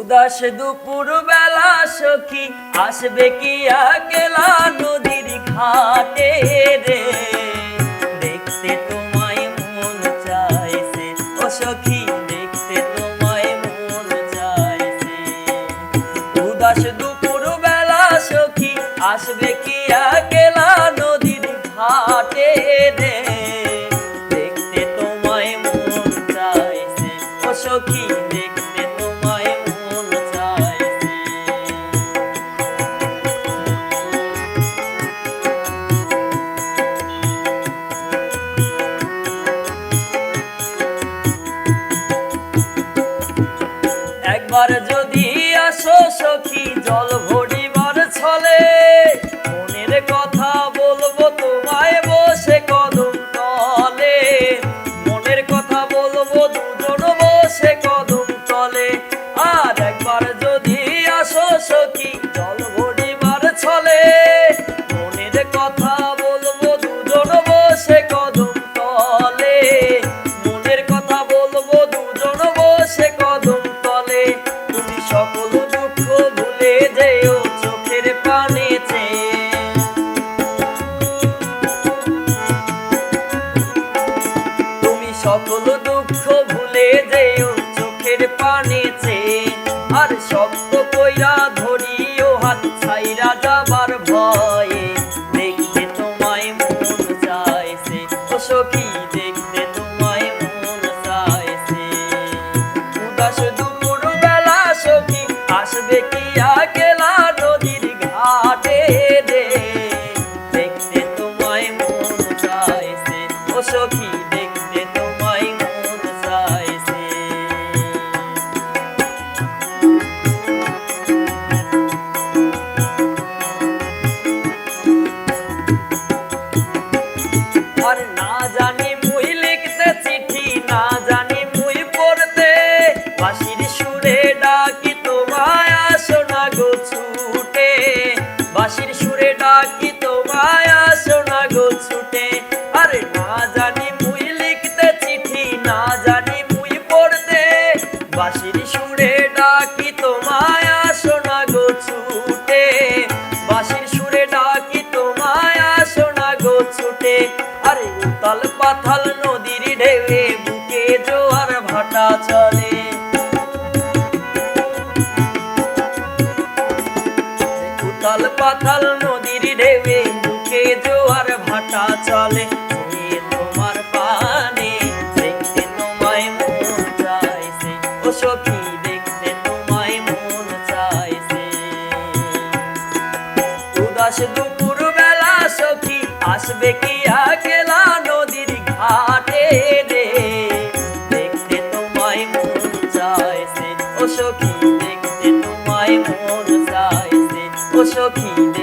উদাস দুপুর বেলা সখী, আসবে কি আকেলা নদীর ঘাটে রে? দেখতে তোমায় মন চাইছে, ও সখী, দেখতে তোমায় মন চাইছে। উদাস দুপুর বেলা সখী, আসবে কি আকেলা নদীর ঘাটে রে? দেখতে তোমায় মন চাইছে, ও সখী একবার যদি সকল দুঃখ ভুলে যেও চোখের পানিতে। আর শব্দ কইরা ধরিও হাত ছাইরা যাবার ভয়ে। দেখতে তোমায় মন চাইছে ও সখী সুরে ডাকি, তোমায় গো ছুটে। আরে না জানি মুই লিখতে চিঠি, না জানি মুই পড়তে। সুরে ডাকি, তোমায় গো ছুটে। সুরে ডাকি, তোমায় গো ছুটে। আরে উতাল পাথাল নদীর ঢেউয়ে বুকে জোয়ার ভাটা চলে। উতাল নদীর ঢেউয়ে বুকে জোয়ার ভাটা চলে। মন চাইছে। ও সখী দুপুর বেলা সখী, আসবে কি আকেলা নদীর ঘাটে রে? দেখতে তোমায় মন চাইছে। ও সখী, দেখতে তোমায় মন চাইছে। ও সখী